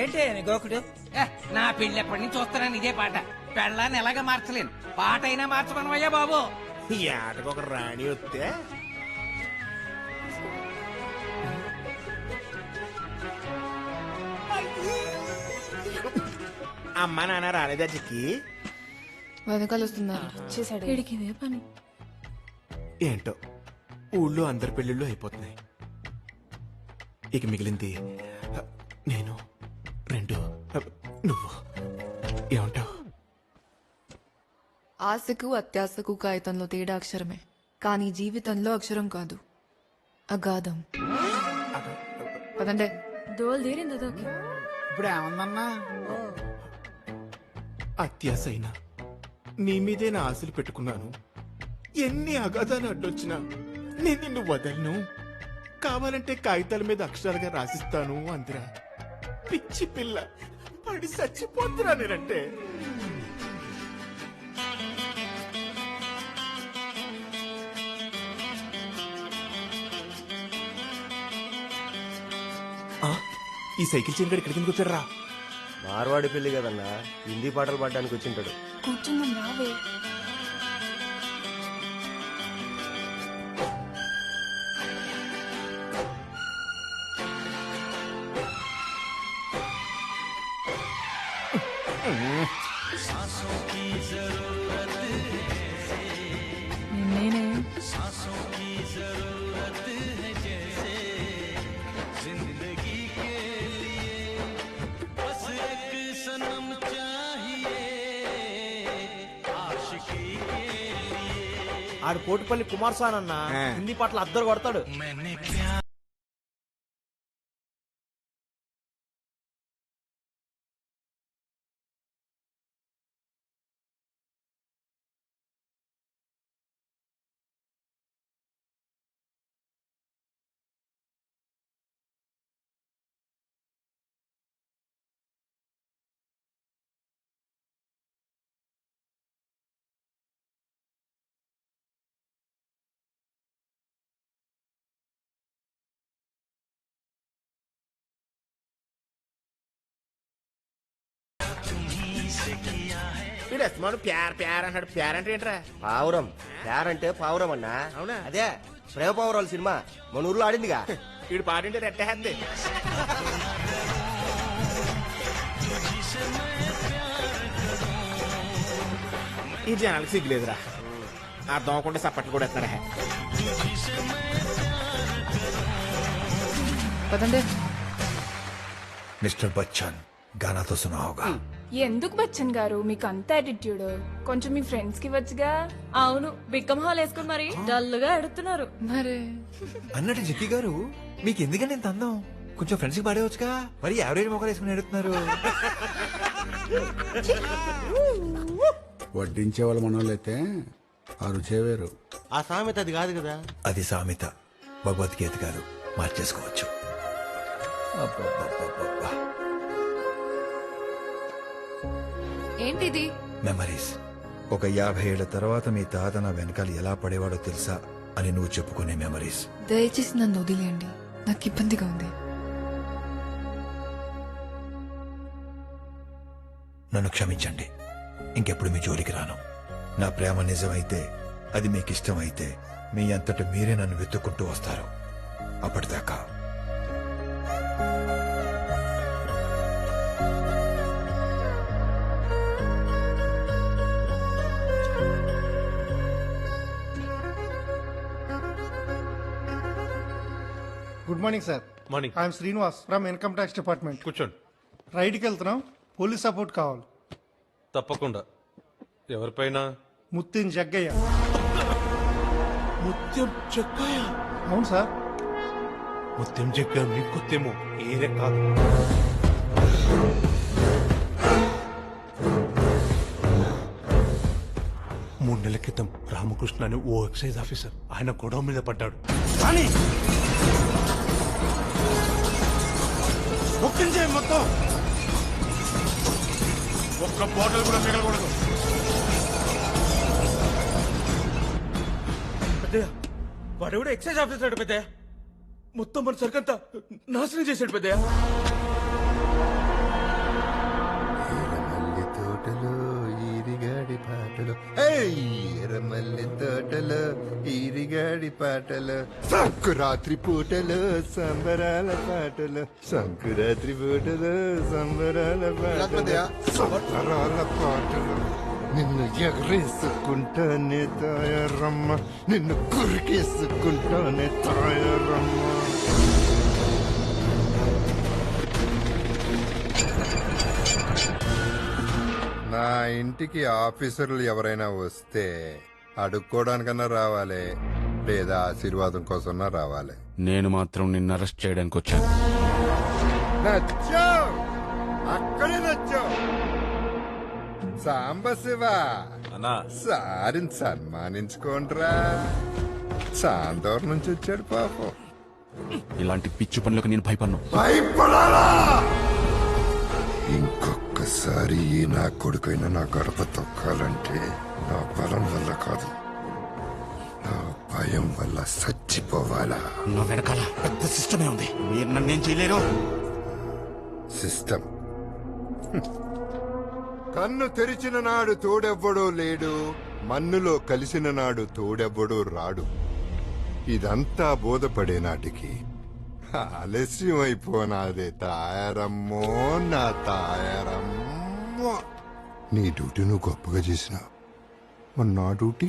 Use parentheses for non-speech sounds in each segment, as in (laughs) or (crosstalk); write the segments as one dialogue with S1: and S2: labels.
S1: ఏంటి నీ గోకుడు?
S2: నా పెళ్ళి ఎప్పటి నుంచి చూస్తున్నాను ఇదే పాట. పెళ్ళాన్ని ఎలాగ మార్చలేను? పాట అయినా మార్చమనవయ్యా బాబు.
S3: ఈ ఆటకు ఒక రాణి వస్తే? అమ్మ నాన్న రాలేదా చిక్కి
S4: వెనకాల వస్తున్నారు
S5: చేశాడు
S6: వీడికి ఇదే పని.
S3: ఏంటో? ఊళ్ళో అందరి పెళ్ళిళ్ళు అయిపోతున్నాయి. ఇక మిగిలింది. నేను రెండు నువ్వు. ఏమంటావు?
S4: ఆశకు అత్యాశకు కాగితంలో తేడా అక్షరమే. కానీ జీవితంలో అక్షరం కాదు. అగాధం. పదండే.
S6: దోలు తీరింది అదోకి.
S1: ఇప్పుడు ఏమందన్నా?
S3: అత్యాశ అయినా నీ మీదే నా ఆశలు పెట్టుకున్నాను. ఎన్ని అగాధాలు అడ్డొచ్చినా నేను నిన్ను వదలను. కావాలంటే కాగితాల మీద అక్షరాలుగా రాసిస్తాను అందిరా. పిచ్చి పిల్ల. పడి చచ్చిపోతురా నేనంటే. ఆ, ఈ సైకిల్ చైన్ గడి ఇక్కడికి ఎందుకు వచ్చారా
S7: మార్వాడి పెళ్ళి కదన్నా. హిందీ పాటలు పాడడానికి వచ్చింటాడు.
S6: కూర్చుందాం రావే. నేనే
S1: ఆడు కోటిపల్లి కుమారస్వామి అన్న
S3: ఆ.
S1: హిందీ పాటలు అద్దరు కొడతాడు
S3: వీడు అస్తమాను ప్యార్ ప్యార్ అంటాడు ప్యార్ అంటే ఏంట్రా
S7: పావురం పేరంటే పావురం అన్నా
S3: అవునా?
S7: అదే ప్రేమ పావురాలు సినిమా మన ఊర్లో ఆడిందిగా
S3: వీడు పాడింటే రెట్టేద్ది ఈ జనాలకు సిగ్గులేదురా అర్థం అవ్వకుండా సప్పట్లు కూడా ఎత్తారా
S4: పదండే
S8: मिस्टर बच्चन गाना तो सुना होगा
S5: ఎందుకు బచ్చన్ గారు? మీకు అంత యాటిట్యూడ్ కొంచెం మీ ఫ్రెండ్స్కి వచ్చుగా
S6: అవును బిక్కం హాల్ వేసుకుని మరి డల్గా ఎడుతున్నారు
S4: మరే.
S8: అన్నట్టు జిక్కి గారు. మీకు ఎందుకంటే ఇంత అందం? కొంచెం ఫ్రెండ్స్కి పాడేవచ్చుగా మరి యావరేజ్ మొక్కలు వేసుకుని ఎడుతున్నారు (laughs)
S9: వడ్డించే వాళ్ళు మనోళ్ళైతే ఆ రుచే వేరు.
S7: ఆ సామెత అది కాదు కదా?
S8: అది సామెత. భగవద్గీత కాదు మార్చేసుకోవచ్చు. అబ్బబ్బబ్బబ్బబ్బా.
S4: ఏంటిది?
S8: మెమరీస్ ఒక యాభై ఏళ్ళ తర్వాత మీ తాత నా వెనకాల ఎలా పడేవాడో తెలుసా అని నువ్వు చెప్పుకునే మెమరీస్
S4: దయచేసి నన్ను వదిలేయండి. నాకు ఇబ్బందిగా ఉంది.
S8: నన్ను క్షమించండి. ఇంకెప్పుడు మీ జోలికి రాను. నా ప్రేమ నిజమైతే అది మీకు ఇష్టమైతే మీ అంతట మీరే నన్ను వెతుక్కుంటూ వస్తారు. అప్పటిదాకా.
S10: Good morning sir.
S11: Morning.
S10: I'm Srinivas from income tax department.
S11: కూర్చోండి.
S10: రైడ్కి వెళ్తున్నాం. పోలీస్ సపోర్ట్ కావాలి.
S11: తప్పకుండా. ఎవరిపైన?
S10: ముత్తిన్ జగ్గయ్య.
S3: ముత్యం చెప్పాయ
S10: అవును సార్.
S11: ముత్యం జగ్గ మీకు కొత్తేమో ఏరే కాదు. మూడు నెలల క్రితం రామకృష్ణ అని ఓ ఎక్సైజ్ ఆఫీసర్ ఆయన గొడవ మీద పడ్డాడు. కానీ ఒక్కించే మొత్తం. ఒక్క బాటిల్ కూడా మిగలకూడదు.
S1: పెద్దయ్య వాడు కూడా ఎక్సైజ్ ఆఫీసర్ పెద్దయ్య.
S3: మొత్తం మన సరికంతా నాశనం చేశాడు పెద్దయ్య.
S12: ఈరిగాడి పాటలు. ఎర్రమల్లి తోటలో ఈరిగాడి పాటలు. సంకురాత్రి పూటలు సంబరాల పాటలు. సంకురాత్రి పూటలు సంబరాల పాటలు. సంబరాల పాటలు. నిన్ను ఎగరేసుకుంటానే తాయారమ్మ. నిన్ను కురికేసుకుంటానే తాయారమ్మ. ఇంటికి ఆఫీసర్లు ఎవరైనా వస్తే అడుక్కోవడానికన్నా రావాలి లేదా ఆశీర్వాదం కోసమన్నా రావాలి.
S9: నేను మాత్రం నిన్ను అరెస్ట్ చేయడానికి వచ్చాను.
S12: నచ్చావు! అక్కడే నచ్చావు! సాంబశివ! సారిని సన్మానించుకోండిరా. చాందోర్ నుంచి వచ్చాడు పాపం.
S9: ఇలాంటి పిచ్చి పనులకు నేను భయపడను.
S12: భయపడాలా? ఇంకొకసారి ఈ నా కొడుకైనా నా గడప తొక్కాలంటే నా బలం వల్ల కాదు. నా భయం వల్ల చచ్చిపోవాలా?
S9: నా వెనకాల పెద్ద సిస్టమే ఉంది. మీరు నన్నేం చేయలేరు?
S12: సిస్టమ్. కన్ను తెరిచిన నాడు తోడెవ్వడో లేడు మన్నులో కలిసిన నాడు తోడెవ్వడో రాడు. ఇదంతా బోధపడే నాటికి ఆలస్యం అయిపోనాదే. తాయారమ్మో నా తాయారమ్మో. నీ డ్యూటీ నువ్వు గొప్పగా చేసినా మరి నా డ్యూటీ?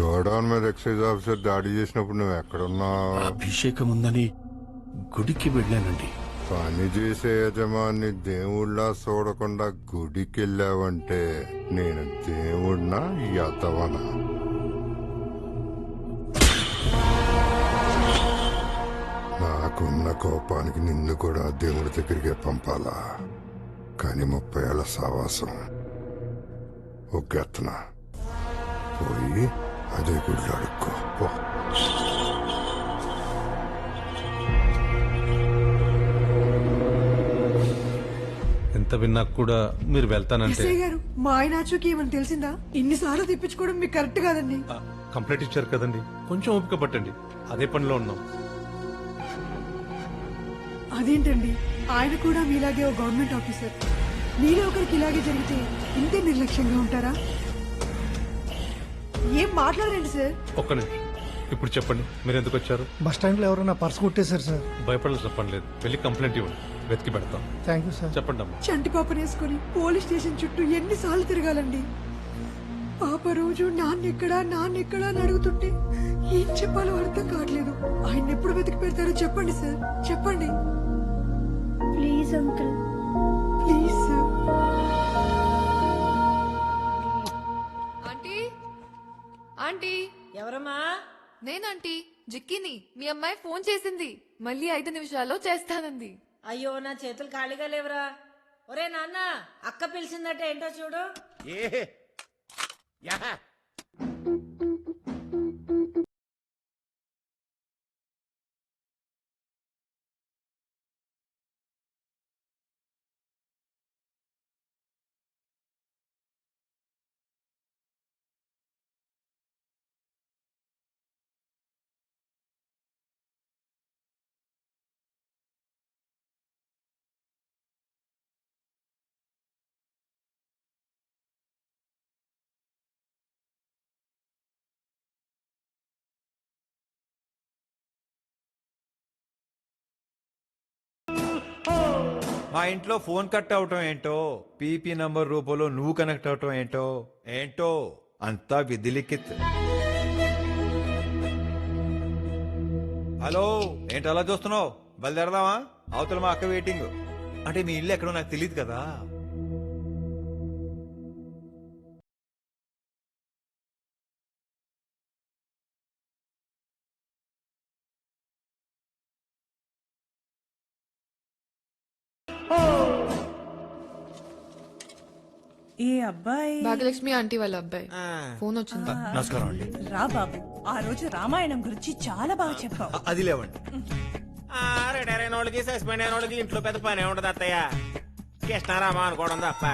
S12: గోడౌన్ మీద ఎక్సైజ్ ఆఫీసర్ దాడి చేసినప్పుడు నువ్వు ఎక్కడున్నావు?
S9: అభిషేకం ఉందని గుడికి వెళ్ళానండి.
S12: పని చేసే యజమాని దేవుళ్ళ చూడకుండా గుడికెళ్ళావంటే నేను దేవుడినా యతవనా నాకున్న కోపానికి నిన్ను కూడా దేవుడి దగ్గరికే పంపాలా? కానీ ముప్పై ఏళ్ళ సావాసం. ఒగ్గెత్తన పోయి అదే గుడిలో అడుక్కో.
S11: ఎంత విన్నా కూడా మీరు వెళ్తానంటే
S6: గారు మా ఆయన ఆచూకి ఏమని తెలిసిందా? ఇన్నిసార్లు తెప్పించుకోవడం మీకు కరెక్ట్ కాదండి.
S11: ఆ, కంప్లైంట్ ఇచ్చారు కదండి. కొంచెం ఓపిక పట్టండి. అదే పనిలో ఉన్నాం.
S6: అదేంటండి? ఆయన కూడా మీలాగే ఓ గవర్నమెంట్ ఆఫీసర్. మీలో ఒకరికి ఇలాగే జరిగితే ఇంతే నిర్లక్ష్యంగా ఉంటారా? ఏం మాట్లాడండి సార్?
S11: ఒక్క నిమిషం. ఇప్పుడు చెప్పండి. మీరు ఎందుకు వచ్చారు?
S10: బస్ స్టాండ్లో ఎవరో నా పర్స్ కొట్టేశారు సార్.
S11: భయపడాల్సిన పని లేదు. వెళ్ళి కంప్లైంట్ ఇవ్వండి. వెతికి పెడతాం.
S10: థ్యాంక్ యూ సార్
S11: చెప్పండి అమ్మా.
S6: చంటి పాపను వేసుకుని పోలీస్ స్టేషన్ చుట్టూ ఎన్నిసార్లు తిరగాలండి. పాప రోజు నాన్నెక్కడా నాన్నెక్కడా అని అడుగుతుంటే ఏం చెప్పాలో అర్థం కావట్లేదు. ఆయన ఎప్పుడు వెతికి పెడతారో చెప్పండి సార్ చెప్పండి. Please uncle please sir
S4: aunty? Aunty?
S6: ఎవరమ్మా?
S4: నేనంటీ. జిక్కిని. మీ అమ్మాయి ఫోన్ చేసింది. మళ్ళీ ఐదు నిమిషాల్లో చేస్తానంది.
S6: అయ్యో నా చేతులు ఖాళీగా లేవురా. ఒరే నాన్న అక్క పిలిచిందట ఏంటో చూడు.
S8: మా ఇంట్లో ఫోన్ కట్ అవటం ఏంటో? పీపీ నంబర్ రూపంలో నువ్వు కనెక్ట్ అవటం ఏంటో? ఏంటో? అంతా విధిలిఖిత్ హలో ఏంటి అలా చూస్తున్నావు? బయలుదేరదామా? అవతల మా అక్క వెయిటింగ్. అంటే మీ ఇల్లు ఎక్కడో నాకు తెలియదు కదా.
S6: ఏ అబ్బాయి?
S4: భాగ్యలక్ష్మి ఆంటీ వాళ్ళ అబ్బాయి. ఫోన్ వచ్చింది
S8: నమస్కారం అండి.
S6: రా బాబు ఆ రోజు రామాయణం గురించి చాలా బాగా చెప్పావు.
S8: అది లేవండి.
S1: రిటైర్ అయిన వాళ్ళకి సస్పెండ్ అయిన వాళ్ళకి ఇంట్లో పెద్ద పని ఉండదు అత్తయ్య. కృష్ణారామా అనుకోవడం తప్ప.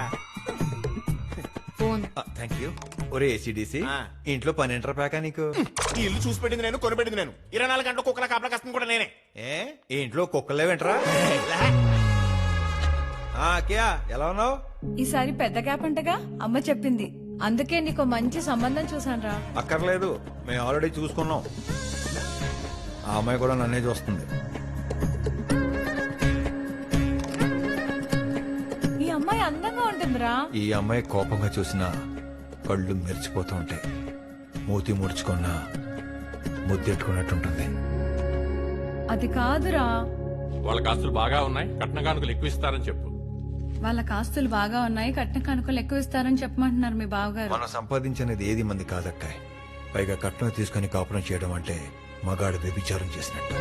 S4: ఫోన్.
S8: Thank you. ఒరే ఏసీడీసీ
S1: ఆ.
S8: ఇంట్లో పని ఎంటర్ పాక నీకు?
S3: ఈ ఇల్లు చూసి పెట్టింది నేను కొనిపెట్టింది నేను. ఇరవై నాలుగు గంటలు కుక్కల కాపలా కష్టం కూడా నేనే.
S8: ఏ? ఇంట్లో కుక్కలే వెంటరా ఆ, అక్కయ్య ఎలా ఉన్నావు?
S13: ఈసారి పెద్ద గ్యాప్ అంటగా అమ్మ చెప్పింది. అందుకే నీకు మంచి సంబంధం చూసాను రా
S8: అక్కర్లేదు మేము ఆల్రెడీ చూసుకున్నాం. ఆ అమ్మాయి కూడా నన్నే చూస్తుంది.
S13: ఈ అమ్మాయి అందంగా ఉంటుందిరా.
S8: ఈ అమ్మాయి కోపంగా చూసినా కళ్ళు మెరిచిపోతూ ఉంటాయి. మూతి ముడుచుకున్నా ముద్దెట్టుకున్నట్టుంటుంది.
S13: అది కాదురా.
S11: వాళ్ళ కాస్తులు బాగా ఉన్నాయి. కట్న కానుకలు ఎక్కువ ఇస్తారని చెప్పు.
S13: వాళ్ళ కాస్తులు బాగా ఉన్నాయి కట్న కనుకలు ఎక్కువ ఇస్తారని చెప్పమంటున్నారు మీ బావగారు.
S8: మనం సంపాదించినది ఏది మంది కాదక్కాయ్. పైగా కట్నం తీసుకుని కాపురం చేయడం అంటే మగాడు వ్యభిచారం చేసినట్టు.